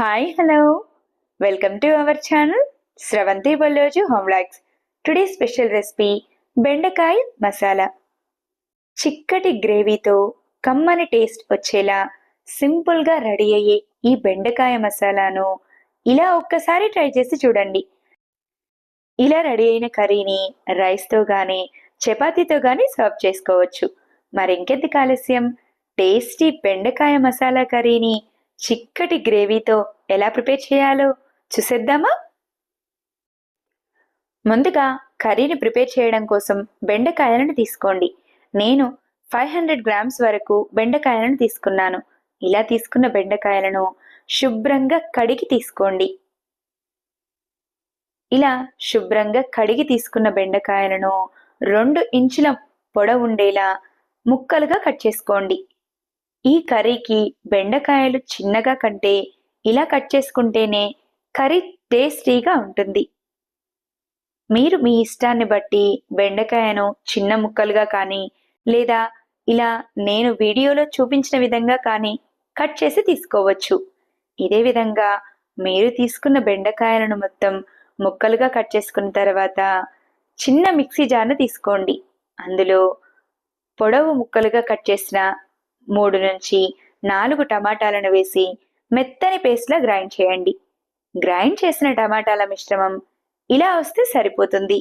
Hi hello welcome to our channel Sravanthi Balloju homelogs today special recipe బెండకాయ మసాలా. చిక్కటి గ్రేవీతో కమ్మని taste వచ్చేలా సింపుల్గా రెడీ అయ్యే ఈ బెండకాయ మసాలాను ఇలా ఒక్కసారి ట్రై చేసి చూడండి. ఇలా రెడీ అయిన కర్రీని రైస్తో కానీ చపాతీతో కానీ సర్వ్ చేసుకోవచ్చు. మరింకెందుకు ఆలస్యం? టేస్టీ బెండకాయ మసాలా కర్రీని చిక్కటి గ్రేవీతో ఎలా ప్రిపేర్ చేయాలో చూసేద్దామా? ముందుగా కర్రీని ప్రిపేర్ చేయడం కోసం బెండకాయలను తీసుకోండి. నేను ఫైవ్ హండ్రెడ్ గ్రామ్స్ వరకు బెండకాయలను తీసుకున్నాను. ఇలా తీసుకున్న బెండకాయలను శుభ్రంగా కడిగి తీసుకోండి. ఇలా శుభ్రంగా కడిగి తీసుకున్న బెండకాయలను రెండు ఇంచుల పొడవుండేలా ముక్కలుగా కట్ చేసుకోండి. ఈ కర్రీకి బెండకాయలు చిన్నగా కంటే ఇలా కట్ చేసుకుంటేనే కర్రీ టేస్టీగా ఉంటుంది. మీరు మీ ఇష్టాన్ని బట్టి బెండకాయను చిన్న ముక్కలుగా కానీ లేదా ఇలా నేను వీడియోలో చూపించిన విధంగా కానీ కట్ చేసి తీసుకోవచ్చు. ఇదే విధంగా మీరు తీసుకున్న బెండకాయలను మొత్తం ముక్కలుగా కట్ చేసుకున్న తర్వాత చిన్న మిక్సీ జార్ను తీసుకోండి. అందులో పొడవు ముక్కలుగా కట్ చేసిన మూడు నుంచి నాలుగు టమాటాలను వేసి మెత్తని పేస్ట్లా గ్రైండ్ చేయండి. గ్రైండ్ చేసిన టమాటాల మిశ్రమం ఇలా వస్తే సరిపోతుంది.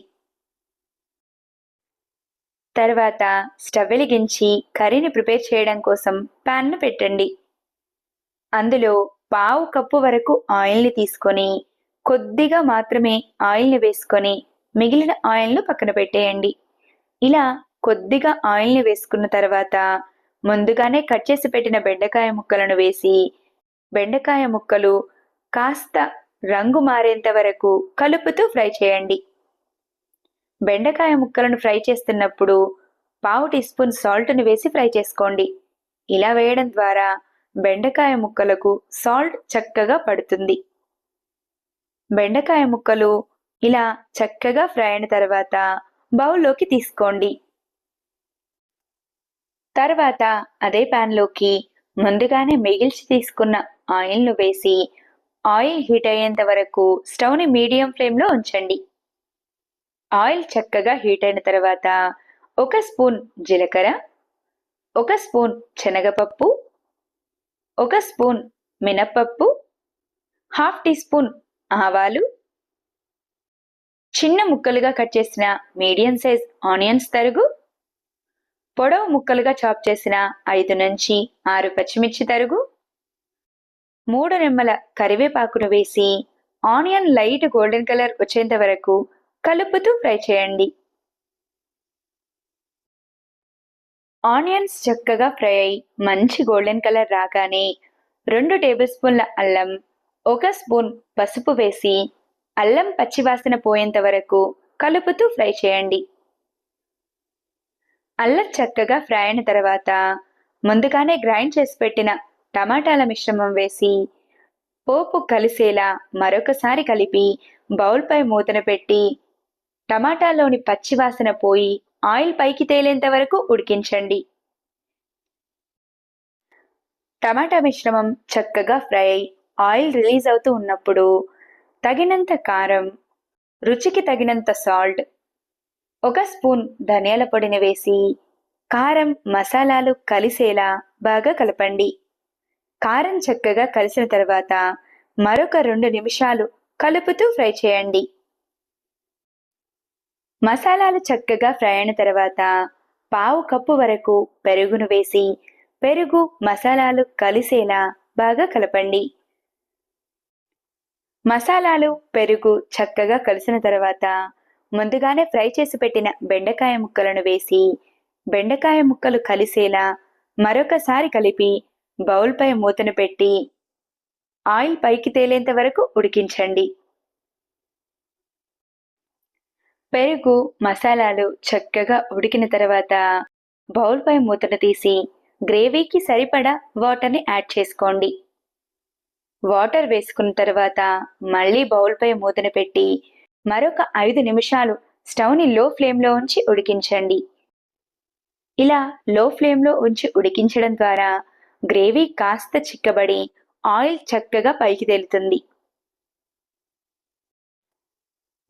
తర్వాత స్టవ్ వెలిగించి కర్రీని ప్రిపేర్ చేయడం కోసం ప్యాన్ను పెట్టండి. అందులో పావు కప్పు వరకు ఆయిల్ని తీసుకొని కొద్దిగా మాత్రమే ఆయిల్ని వేసుకొని మిగిలిన ఆయిల్ను పక్కన పెట్టేయండి. ఇలా కొద్దిగా ఆయిల్ని వేసుకున్న తర్వాత ముందుగానే కట్ చేసి పెట్టిన బెండకాయ ముక్కలను వేసి బెండకాయ ముక్కలు కాస్త రంగు మారేంత వరకు కలుపుతూ ఫ్రై చేయండి. బెండకాయ ముక్కలను ఫ్రై చేస్తున్నప్పుడు పావు టీ స్పూన్ సాల్ట్ని వేసి ఫ్రై చేసుకోండి. ఇలా వేయడం ద్వారా బెండకాయ ముక్కలకు సాల్ట్ చక్కగా పడుతుంది. బెండకాయ ముక్కలు ఇలా చక్కగా ఫ్రై అయిన తర్వాత బౌల్లోకి తీసుకోండి. తర్వాత అదే ప్యాన్లోకి ముందుగానే మిగిల్చి తీసుకున్న ఆయిల్ను వేసి ఆయిల్ హీట్ అయ్యేంత వరకు స్టవ్ని మీడియం ఫ్లేమ్లో ఉంచండి. ఆయిల్ చక్కగా హీట్ అయిన తర్వాత ఒక స్పూన్ జీలకర్ర ఒక స్పూన్ శనగపప్పు ఒక స్పూన్ మినప్పప్పు హాఫ్ టీ స్పూన్ ఆవాలు. చిన్న ముక్కలుగా కట్ చేసిన మీడియం సైజ్ ఆనియన్స్ తరుగు పొడవు ముక్కలుగా చాప్ చేసిన ఐదు నుంచి ఆరు పచ్చిమిర్చి తరుగు మూడు రెమ్మల కరివేపాకును వేసి ఆనియన్ లైట్ గోల్డెన్ కలర్ వచ్చేంత వరకు కలుపుతూ ఫ్రై చేయండి. ఆనియన్స్ చక్కగా ఫ్రై అయి మంచి గోల్డెన్ కలర్ రాగానే రెండు టేబుల్ స్పూన్ల అల్లం ఒక స్పూన్ పసుపు వేసి అల్లం పచ్చివాసన పోయేంత వరకు కలుపుతూ ఫ్రై చేయండి. అల్లం చక్కగా ఫ్రై అయిన తర్వాత ముందుగానే గ్రైండ్ చేసి పెట్టిన టమాటాల మిశ్రమం వేసి పోపు కలిసేలా మరొకసారి కలిపి బౌల్పై మూతన పెట్టి టమాటాలోని పచ్చివాసన పోయి ఆయిల్ పైకి తేలేంత వరకు ఉడికించండి. టమాటా మిశ్రమం చక్కగా ఫ్రై అయి ఆయిల్ రిలీజ్ అవుతూ ఉన్నప్పుడు తగినంత కారం రుచికి తగినంత సాల్ట్ ఒక స్పూన్ ధనియాల పొడిని వేసి కారం మసాలాలు కలిసేలా బాగా కలపండి. కారం చక్కగా కలిసిన తర్వాత మరొక రెండు నిమిషాలు కలుపుతూ ఫ్రై చేయండి. మసాలాలు చక్కగా ఫ్రై అయిన తర్వాత పావు కప్పు వరకు పెరుగును వేసి పెరుగు మసాలాలు కలిసేలా బాగా కలపండి. మసాలాలు పెరుగు చక్కగా కలిసిన తర్వాత ముందుగానే ఫ్రై చేసి పెట్టిన బెండకాయ ముక్కలను వేసి బెండకాయ ముక్కలు కలిసేలా మరొకసారి కలిపి బౌల్పై మూతను పెట్టి ఆయిల్ పైకి తేలేంత వరకు ఉడికించండి. పెరుగు మసాలాలు చక్కగా ఉడికిన తర్వాత బౌల్పై మూతను తీసి గ్రేవీకి సరిపడా వాటర్ని యాడ్ చేసుకోండి. వాటర్ వేసుకున్న తర్వాత మళ్ళీ బౌల్పై మూతను పెట్టి మరొక ఐదు నిమిషాలు స్టవ్ని లో ఫ్లేమ్లో ఉంచి ఉడికించండి. ఇలా లో ఫ్లేమ్లో ఉంచి ఉడికించడం ద్వారా గ్రేవీ కాస్త చిక్కబడి ఆయిల్ చక్కగా పైకి తేలుతుంది.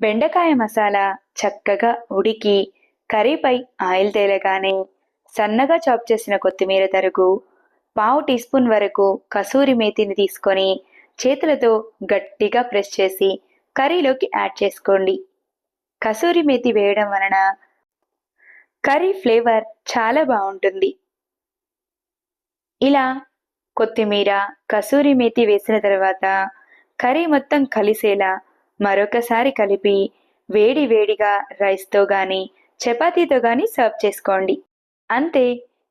బెండకాయ మసాలా చక్కగా ఉడికి కర్రీపై ఆయిల్ తేలగానే సన్నగా చాప్ చేసిన కొత్తిమీర తరుగు పావు టీ స్పూన్ వరకు కసూరి మేతిని తీసుకొని చేతులతో గట్టిగా ప్రెస్ చేసి కర్రీలోకి యాడ్ చేసుకోండి. కసూరి మేతి వేయడం వలన కర్రీ ఫ్లేవర్ చాలా బాగుంటుంది. ఇలా కొత్తిమీర కసూరి మేతి వేసిన తర్వాత కర్రీ మొత్తం కలిసేలా మరొకసారి కలిపి వేడి వేడిగా రైస్తో కానీ చపాతీతో కానీ సర్వ్ చేసుకోండి. అంతే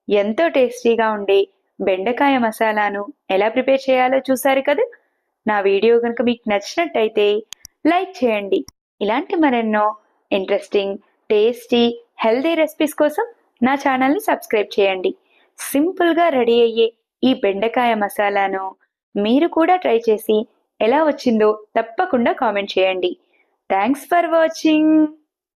ఎంతో టేస్టీగా ఉండే బెండకాయ మసాలాను ఎలా ప్రిపేర్ చేయాలో చూసారు కదా? నా వీడియో కనుక మీకు నచ్చినట్టయితే లైక్ చేయండి. ఇలాంటి మరెన్నో ఇంట్రెస్టింగ్ టేస్టీ హెల్దీ రెసిపీస్ కోసం నా ఛానల్ని సబ్స్క్రైబ్ చేయండి. సింపుల్గా రెడీ అయ్యే ఈ బెండకాయ మసాలాను మీరు కూడా ట్రై చేసి ఎలా వచ్చిందో తప్పకుండా కామెంట్ చేయండి. Thanks for watching